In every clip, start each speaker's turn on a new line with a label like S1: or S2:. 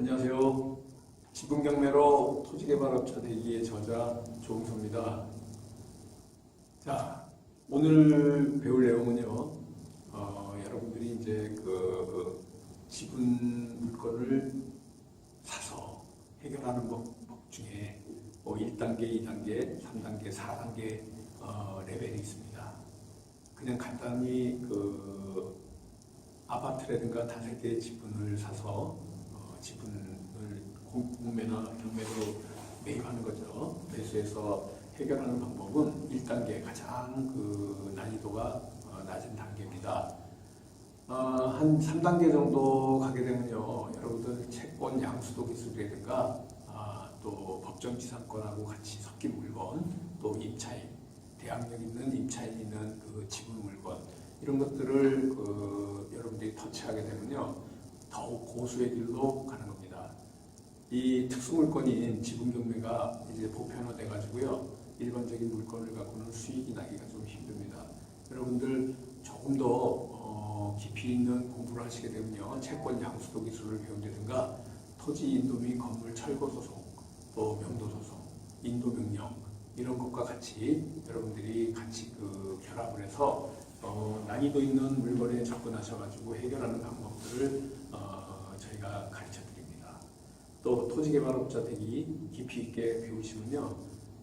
S1: 안녕하세요. 지분경매로 토지개발업자 대기의 저자 조홍서입니다. 자, 오늘 배울 내용은요. 어, 여러분들이 이제 그 지분 물건을 사서 해결하는 법, 법 중에 뭐 1단계, 2단계, 3단계, 4단계 어, 레벨이 있습니다. 그냥 간단히 그 아파트라든가 다세대 지분을 사서 어, 지분을 공- 공매나 경매로 매입하는 거죠. 매수해서 해결하는 방법은 1단계 가장 그 난이도가 어, 낮은 단계입니다. 어, 한 3단계 정도 가게 되면요. 여러분들 채권 양수도 기술이라든가 아, 또 법정지상권하고 같이 섞인 물건 또 임차인 대항력 있는 임차인 있는 그 지분 물건 이런 것들을 그 여러분들이 터치하게 되면요 더욱 고수의 길로 가는 겁니다. 이 특수 물건인 지분 경매가 이제 보편화돼 가지고요 일반적인 물건을 갖고는 수익이 나기가 좀 힘듭니다. 여러분들 조금 더 어, 깊이 있는 공부를 하시게 되면요 채권 양수도 기술을 배운다든가 토지 인도 및 건물 철거 소송 또 명도 소송 인도 명령 이런 것과 같이 여러분들이 같이 그 결합을 해서 어, 난이도 있는 물건에 접근하셔가지고 해결하는 방법들을 어, 저희가 가르쳐 드립니다. 또 토지개발업자 되기 깊이 있게 배우시면요,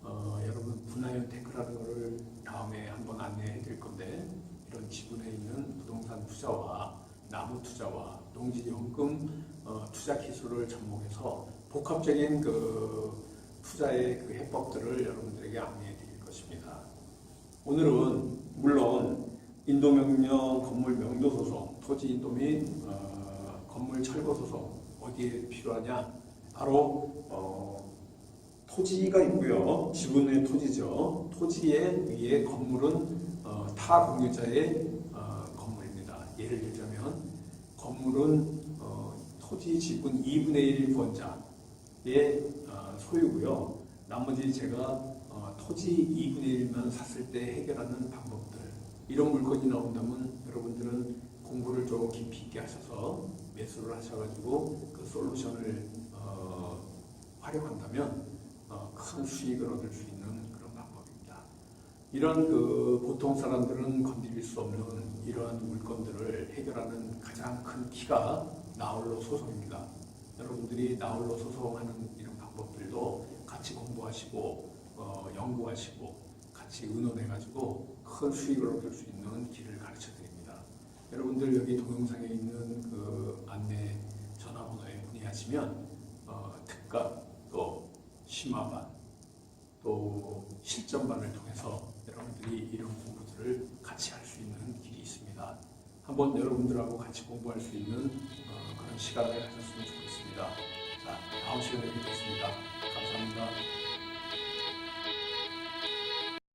S1: 어, 여러분 분할형 테크라는 것을 다음에 한번 안내해 드릴 건데 이런 지분에 있는 부동산 투자와 나무 투자와 농지연금 어, 투자 기술을 접목해서 복합적인 그 투자의 그 해법들을 여러분들에게 안내해 드릴 것입니다. 오늘은 인도명령 건물 명도 소송, 토지 인도 및 어, 건물 철거 소송 어디에 필요하냐? 바로 어, 토지가 있고요. 지분의 토지죠. 토지에 위에 건물은 어, 타 공유자의 어, 건물입니다. 예를 들자면 건물은 어, 토지 지분 2분의 1 권자의 어, 소유고요. 나머지 제가 어, 토지 2분의 1만 샀을 때 해결하는 방법들 이런 물건이 나온다면 여러분들은 공부를 좀 깊이 있게 하셔서 매수를 하셔가지고 그 솔루션을 어, 활용한다면 어, 큰 수익을 얻을 수 있는 그런 방법입니다. 이런 그 보통 사람들은 건드릴 수 없는 이러한 물건들을 해결하는 가장 큰 키가 나홀로 소송입니다. 여러분들이 나홀로 소송하는 이런 방법들도 같이 공부하시고 어, 연구하시고 같이 의논해가지고 큰 수익을 얻을 수 있는 길을 가르쳐 드립니다. 여러분들 여기 동영상에 있는 그 안내 전화번호에 문의하시면 어, 특가 또 심화반 또 실전반을 통해서 여러분들이 이런 공부들을 같이 할 수 있는 길이 있습니다. 한번 여러분들하고 같이 공부할 수 있는 어, 그런 시간을 가졌으면 좋겠습니다. 자, 다음 시간에